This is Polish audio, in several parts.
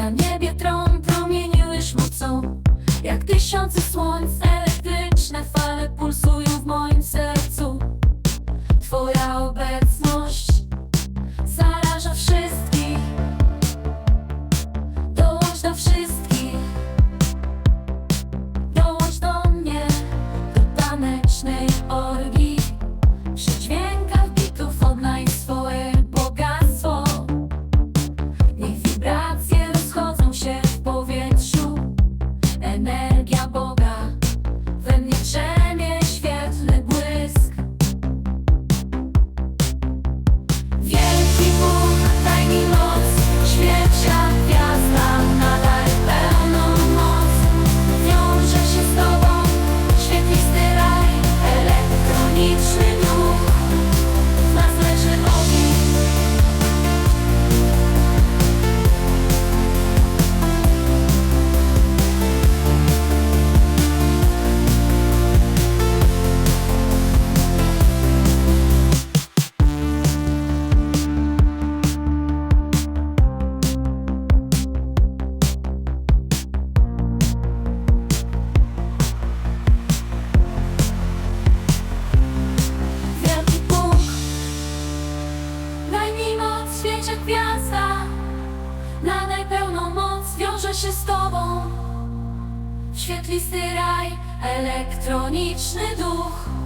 Na niebie tron promieniły szmucą Jak tysiące słońc Elektryczne fale pulsują w moim sercu. Twoja obecność and then najpiękniejsza gwiazda Na najpełną moc wiąże się z Tobą. Świetlisty raj, elektroniczny duch.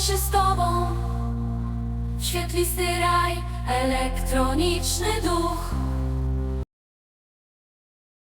się z tobą. Świetlisty raj, elektroniczny duch.